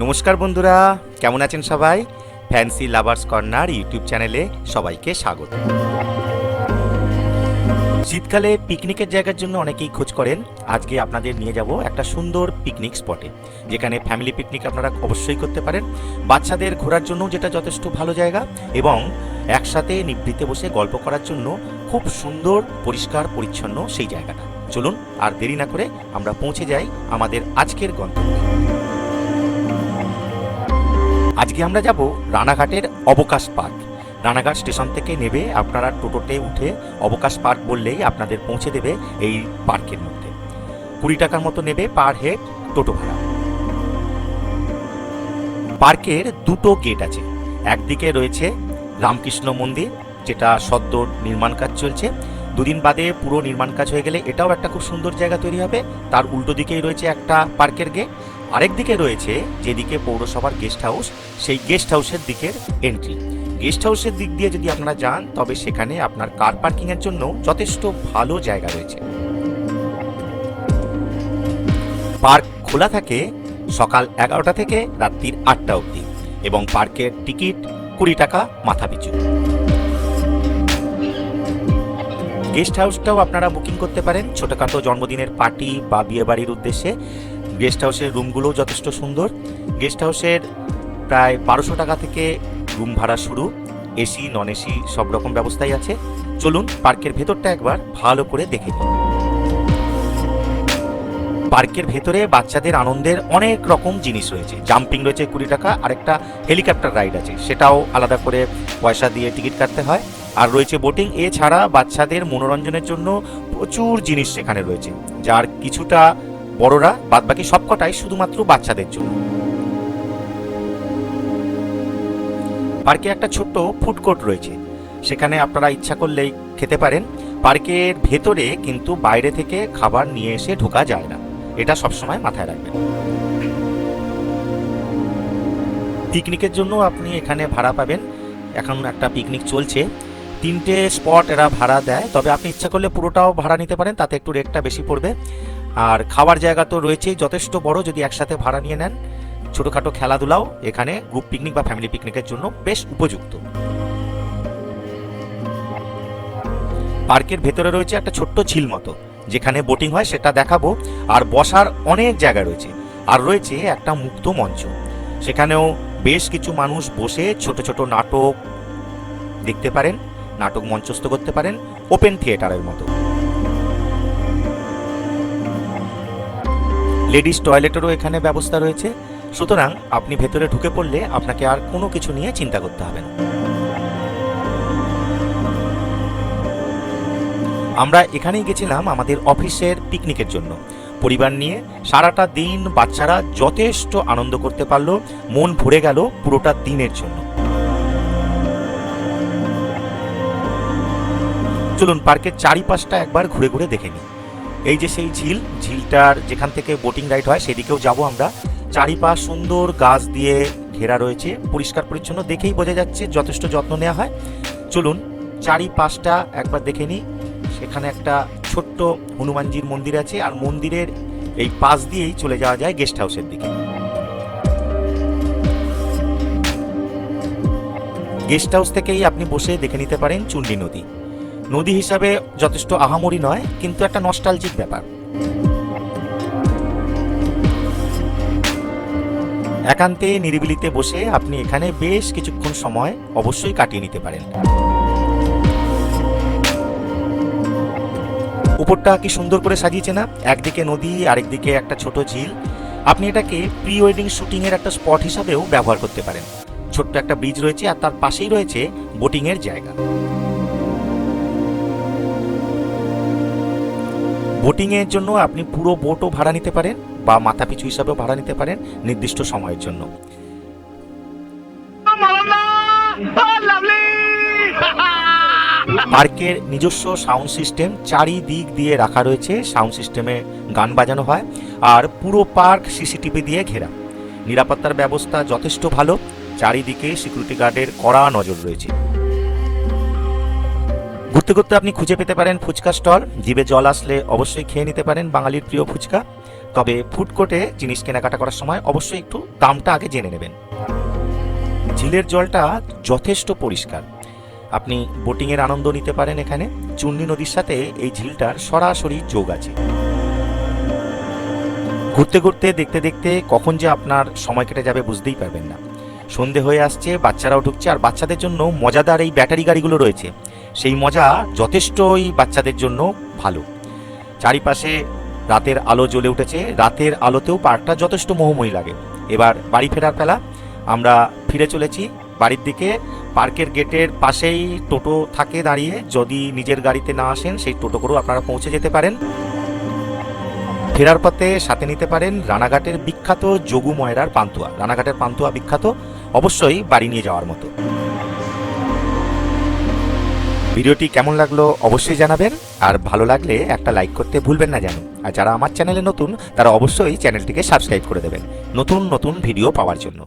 নমস্কার বন্ধুরা, কেমন আছেন সবাই? ফ্যান্সি লাভার্স কর্নার ইউটিউব চ্যানেলে সবাইকে স্বাগত। শীতকালে পিকনিকের জায়গার জন্য অনেকেই খোঁজ করেন। আজকে আপনাদের নিয়ে যাব একটা সুন্দর পিকনিক স্পটে যেখানে ফ্যামিলি পিকনিক আপনারা অবশ্যই করতে পারেন। বাচ্চাদের ঘোরার জন্য যেটা যথেষ্ট ভালো জায়গা এবং একসাথে নিভৃতে বসে গল্প করার জন্য খুব সুন্দর, পরিষ্কার, পরিচ্ছন্ন সেই জায়গাটা। চলুন, আর দেরি না করে আমরা পৌঁছে যাই আমাদের আজকের গন্তব্যে। আজকে আমরা যাব রানাঘাটের অবকাশ পার্ক। রানাঘাট স্টেশন থেকে নেবে আপনারা টোটোতে উঠে অবকাশ পার্ক বললেই আপনাদের পৌঁছে দেবে এই পার্কের মধ্যে। কুড়ি টাকার মতো নেবে পার হেড টোটো ভাড়া। পার্কের দুটো গেট আছে। একদিকে রয়েছে রামকৃষ্ণ মন্দির, যেটা সদ্য নির্মাণ কাজ চলছে। দুদিন বাদে পুরো নির্মাণ কাজ হয়ে গেলে এটাও একটা খুব সুন্দর জায়গা তৈরি হবে। তার উল্টো দিকেই রয়েছে একটা পার্কের গেট। আরেক দিকে রয়েছে যেদিকে পৌরসভার গেস্ট হাউস সেই গেস্ট হাউসের দিকের এন্ট্রি গেস্ট হাউসের দিক দিয়ে যদি আপনারা যান, তবে সেখানে আপনার কার পার্কিং এর জন্য যথেষ্ট ভালো জায়গা রয়েছে। পার্ক খোলা থাকে সকাল এগারোটা থেকে রাত্রির আটটা অবধি এবং পার্কের টিকিট কুড়ি টাকা মাথা পিছু। গেস্ট হাউসটাও আপনারা বুকিং করতে পারেন। ছোটোখাটো জন্মদিনের পার্টি বা বিয়েবাড়ির উদ্দেশ্যে গেস্ট হাউসের রুমগুলো যথেষ্ট সুন্দর। গেস্ট হাউসের প্রায় বারোশো টাকা থেকে রুম ভাড়া শুরু। এসি নন এসি সব রকম ব্যবস্থাই আছে। চলুন পার্কের ভেতরটা একবার ভালো করে দেখে নিই। পার্কের ভেতরে বাচ্চাদের আনন্দের অনেক রকম জিনিস রয়েছে। জাম্পিং রয়েছে কুড়ি টাকা আর একটা হেলিকপ্টার রাইড আছে। সেটাও আলাদা করে পয়সা দিয়ে টিকিট কাটতে হয়। আর রয়েছে বোটিং, এছাড়া বাচ্চাদের মনোরঞ্জনের জন্য প্রচুর জিনিস সেখানে রয়েছে। যার কিছুটা বড়রা বাদবাকি সবকটাই শুধুমাত্র বাচ্চাদের জন্য। পার্কে একটা ছোট্ট ফুড কোর্ট রয়েছে। সেখানে আপনারা ইচ্ছা করলেই খেতে পারেন। পার্কের ভেতরে কিন্তু বাইরে থেকে খাবার নিয়ে এসে ঢোকা যায় না। এটা সবসময় মাথায় রাখবেন। পিকনিকের জন্য আপনি এখানে ভাড়া পাবেন। এখন একটা পিকনিক চলছে। তিনটে স্পট এরা ভাড়া দেয়। তবে আপনি ইচ্ছা করলে পুরোটাও ভাড়া নিতে পারেন। তাতে একটু রেটটা বেশি পড়বে। আর খাবার জায়গা তো রয়েছেই যথেষ্ট বড়, যদি একসাথে ভাড়া নিয়ে নেন। ছোটোখাটো খেলাধুলাও এখানে গ্রুপ পিকনিক বা ফ্যামিলি পিকনিকের জন্য বেশ উপযুক্ত। পার্কের ভেতরে রয়েছে একটা ছোট্ট ঝিল মতো, যেখানে বোটিং হয়, সেটা দেখাবো। আর বসার অনেক জায়গা রয়েছে, আর রয়েছে একটা মুক্ত মঞ্চ। সেখানেও বেশ কিছু মানুষ বসে ছোট ছোট নাটক দেখতে পারেন, নাটক মঞ্চস্থ করতে পারেন ওপেন থিয়েটারের মতো। লেডিস টয়লেটেরও এখানে ব্যবস্থা রয়েছে। সুতরাং আপনি ভেতরে ঢুকে পড়লে আপনাকে আর কোনো কিছু নিয়ে চিন্তা করতে হবে না। আমরা এখানেই গেছিলাম আমাদের অফিসের পিকনিকের জন্য। পরিবার নিয়ে সারাটা দিন বাচ্চারা যথেষ্ট আনন্দ করতে পারল, মন ভরে গেল পুরোটা দিনের জন্য। চলুন, পার্কের চারিপাশটা একবার ঘুরে ঘুরে দেখে নিই। এই যে সেই ঝিল, ঝিলটার যেখান থেকে বোটিং রাইড হয়, সেদিকেও যাব আমরা। চারিপাশ সুন্দর গাছ দিয়ে ঘেরা রয়েছে, পরিষ্কার পরিচ্ছন্ন দেখেই বোঝা যাচ্ছে যথেষ্ট যত্ন নেওয়া হয়। চলুন, চারিপাশটা একবার দেখে নিই। সেখানে একটা ছোট্ট হনুমানজির মন্দির আছে, আর মন্দিরের এই পাশ দিয়েই চলে যাওয়া যায় গেস্ট হাউসের দিকে। গেস্ট হাউস থেকেই আপনি বসে দেখে নিতে পারেন চুন্ডি নদী। নদী হিসাবে যথেষ্ট আহামরি নয়, কিন্তু একটা নস্টালজিক ব্যাপার। একান্তে, নিরিবিলিতে বসে আপনি এখানে বেশ কিছুক্ষণ সময় অবশ্যই কাটিয়ে নিতে পারেন। উপরটা কি সুন্দর করে সাজিয়েছে না? একদিকে নদী, আরেকদিকে একটা ছোট ঝিল। আপনি এটাকে প্রি ওয়েডিং শুটিং এর একটা স্পট হিসাবেও ব্যবহার করতে পারেন। ছোট্ট একটা ব্রিজ রয়েছে আর তার পাশেই রয়েছে বোটিংয়ের জায়গা। বোটিং এর জন্য আপনি পুরো বোটও ভাড়া নিতে পারেন বা মাথা পিছু হিসাবেও ভাড়া নিতে পারেন নির্দিষ্ট সময়ের জন্য। পার্কের নিজস্ব সাউন্ড সিস্টেম চারিদিক দিয়ে রাখা রয়েছে, সাউন্ড সিস্টেমে গান বাজানো হয় আর পুরো পার্ক সিসিটিভি দিয়ে ঘেরা। নিরাপত্তার ব্যবস্থা যথেষ্ট ভালো, চারিদিকে সিকিউরিটি গার্ডের কড়া নজর রয়েছে। ঘুরতে ঘুরতে আপনি খুঁজে পেতে পারেন ফুচকা স্টল। জিভে জল আসলে অবশ্যই খেয়ে নিতে পারেন বাঙালির প্রিয় ফুচকা। তবে ফুড কোর্টে জিনিস কেনাকাটা করার সময় অবশ্যই একটু দামটা আগে জেনে নেবেন। ঝিলের জলটা যথেষ্ট পরিষ্কার। আপনি বোটিংয়ের আনন্দ নিতে পারেন এখানে। চুন্নি নদীর সাথে এই ঝিলটার সরাসরি যোগ আছে। ঘুরতে ঘুরতে, দেখতে দেখতে কখন যে আপনার সময় কেটে যাবে বুঝতেই পারবেন না। সন্ধে হয়ে আসছে, বাচ্চারাও ঢুকছে, আর বাচ্চাদের জন্য মজাদার এই ব্যাটারি গাড়িগুলো রয়েছে। সেই মজা যথেষ্টই বাচ্চাদের জন্য ভালো। চারিপাশে রাতের আলো জ্বলে উঠেছে, রাতের আলোতেও পার্কটা যথেষ্ট মোহময়ী লাগে। এবার বাড়ি ফেরার বেলা আমরা ফিরে চলেছি বাড়ির দিকে। পার্কের গেটের পাশেই টোটো থাকে দাঁড়িয়ে, যদি নিজের গাড়িতে না আসেন, সেই টোটো করেও আপনারা পৌঁছে যেতে পারেন। ফেরার পথে সাথে নিতে পারেন রানাঘাটের বিখ্যাত যোগু ময়রার পান্তুয়া। রানাঘাটের পান্তুয়া বিখ্যাত, অবশ্যই বাড়ি নিয়ে যাওয়ার মতো। ভিডিওটি কেমন লাগল অবশ্যই জানাবেন, আর ভালো লাগলে একটা লাইক করতে ভুলবেন না জানি। আর যারা আমার চ্যানেলে নতুন, তারা অবশ্যই চ্যানেলটিকে সাবস্ক্রাইব করে দেবেন। নতুন নতুন ভিডিও পাওয়ার জন্য।